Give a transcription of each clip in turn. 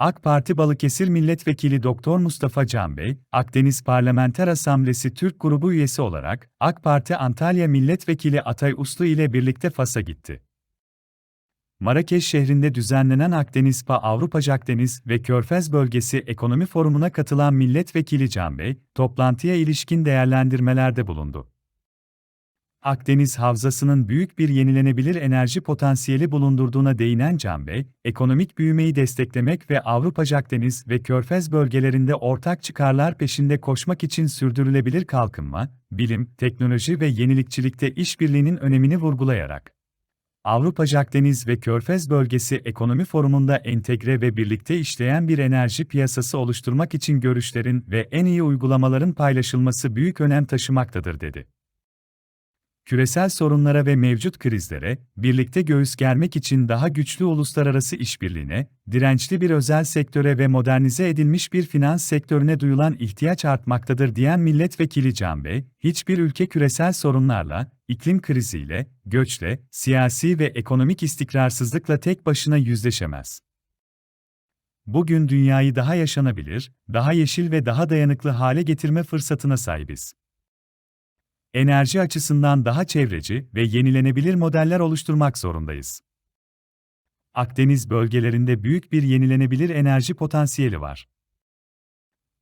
AK Parti Balıkesir Milletvekili Doktor Mustafa Can Bey, Akdeniz Parlamenter Asamblesi Türk Grubu üyesi olarak AK Parti Antalya Milletvekili Atay Uslu ile birlikte Fas'a gitti. Marrakeş şehrinde düzenlenen Akdeniz Pa Avrupa Akdeniz ve Körfez Bölgesi Ekonomi Forumu'na katılan Milletvekili Can Bey, toplantıya ilişkin değerlendirmelerde bulundu. Akdeniz Havzası'nın büyük bir yenilenebilir enerji potansiyeli bulundurduğuna değinen Can Bey, ekonomik büyümeyi desteklemek ve Avrupa Akdeniz ve Körfez bölgelerinde ortak çıkarlar peşinde koşmak için sürdürülebilir kalkınma, bilim, teknoloji ve yenilikçilikte işbirliğinin önemini vurgulayarak, Avrupa Akdeniz ve Körfez Bölgesi Ekonomi Forumu'nda entegre ve birlikte işleyen bir enerji piyasası oluşturmak için görüşlerin ve en iyi uygulamaların paylaşılması büyük önem taşımaktadır dedi küresel sorunlara ve mevcut krizlere, birlikte göğüs germek için daha güçlü uluslararası işbirliğine, dirençli bir özel sektöre ve modernize edilmiş bir finans sektörüne duyulan ihtiyaç artmaktadır diyen milletvekili Can Bey, hiçbir ülke küresel sorunlarla, iklim kriziyle, göçle, siyasi ve ekonomik istikrarsızlıkla tek başına yüzleşemez. Bugün dünyayı daha yaşanabilir, daha yeşil ve daha dayanıklı hale getirme fırsatına sahibiz enerji açısından daha çevreci ve yenilenebilir modeller oluşturmak zorundayız. Akdeniz bölgelerinde büyük bir yenilenebilir enerji potansiyeli var.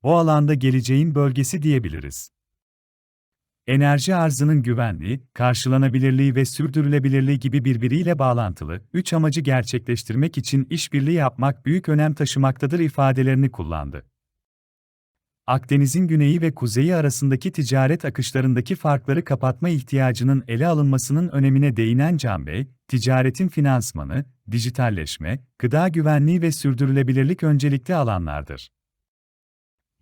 O alanda geleceğin bölgesi diyebiliriz. Enerji arzının güvenliği, karşılanabilirliği ve sürdürülebilirliği gibi birbiriyle bağlantılı üç amacı gerçekleştirmek için işbirliği yapmak büyük önem taşımaktadır ifadelerini kullandı. Akdeniz'in güneyi ve kuzeyi arasındaki ticaret akışlarındaki farkları kapatma ihtiyacının ele alınmasının önemine değinen Can Bey, ticaretin finansmanı, dijitalleşme, gıda güvenliği ve sürdürülebilirlik öncelikli alanlardır.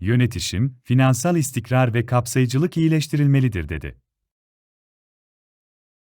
Yönetişim, finansal istikrar ve kapsayıcılık iyileştirilmelidir dedi.